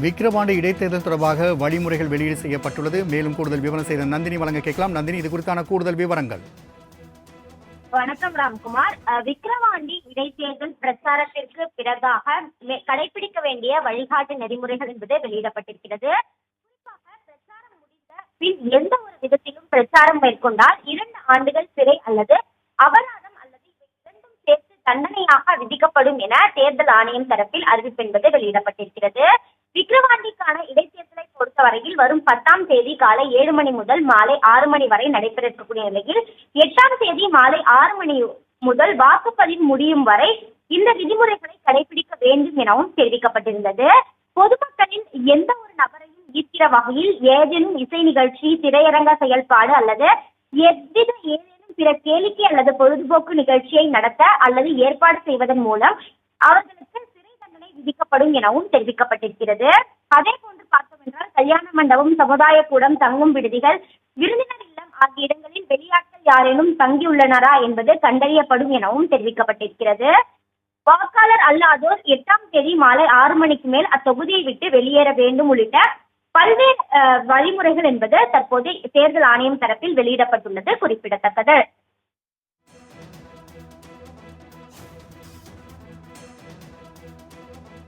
விக்கிரவாண்டி இடைத்தேர்தல் தொடர்பாக வழிமுறைகள் வெளியீடு செய்யப்பட்டுள்ளது. மேலும் கூடுதல் விவரம் செய்த நந்தினி வழங்க கேட்கலாம். நந்தினி இது குறித்தான கூடுதல் விவரங்கள். வணக்கம் ராம்குமார். அஹ், விக்கிரவாண்டி இடைத்தேர்தல் பிரச்சாரத்திற்கு பிறகாக கடைபிடிக்க வேண்டிய வழிகாட்டு நெறிமுறைகள் என்பது வெளியிடப்பட்டிருக்கிறது. பிரச்சாரம் முடிந்த பின் எந்த ஒரு விதத்திலும் பிரச்சாரம் மேற்கொண்டால் இரண்டு ஆண்டுகள் சிறை அல்லது அபராதம் அல்லது இரண்டும் சேர்த்து தண்டனையாக விதிக்கப்படும் என தேர்தல் ஆணையம் தரப்பில் அறிவிப்பு என்பது வெளியிடப்பட்டிருக்கிறது. இதற்கான இடைத்தேர்தலை பொறுத்தவரையில் வரும் பத்தாம் தேதி காலை ஏழு மணி முதல் மாலை ஆறு மணி வரை நடைபெற இருக்கக்கூடிய நிலையில் எட்டாம் தேதி மாலை ஆறு மணி முதல் வாக்குப்பதிவு முடியும் வரை இந்த விதிமுறைகளை கடைபிடிக்க வேண்டும் எனவும் தெரிவிக்கப்பட்டிருந்தது. பொதுமக்களின் எந்த ஒரு நபரையும் ஈர்க்கிற வகையில் ஏதேனும் இசை நிகழ்ச்சி திரையரங்க செயல்பாடு அல்லது எவ்வித ஏதேனும் பிற கேளிக்கை அல்லது பொழுதுபோக்கு நிகழ்ச்சியை நடத்த அல்லது ஏற்பாடு செய்வதன் மூலம் அவர்களுக்கு சிறை தண்டனை விதிக்கப்படும் எனவும் தெரிவிக்கப்பட்டிருக்கிறது. அதே போன்று பார்த்தோம் என்றால் கல்யாண மண்டபம் சமுதாய கூடம் தங்கும் விடுதிகள் விருந்தினர் இல்லம் ஆகிய இடங்களில் வெளியாட்கள் யாரேனும் தங்கியுள்ளனரா என்பது கண்டறியப்படும் எனவும் தெரிவிக்கப்பட்டிருக்கிறது. வாக்காளர் அல்லாதோர் எட்டாம் தேதி மாலை ஆறு மணிக்கு மேல் அத்தொகுதியை விட்டு வெளியேற வேண்டும் உள்ளிட்ட பல்வேறு வழிமுறைகள் என்பது தற்போது தேர்தல் ஆணையம் தரப்பில் வெளியிடப்பட்டுள்ளது குறிப்பிடத்தக்கது.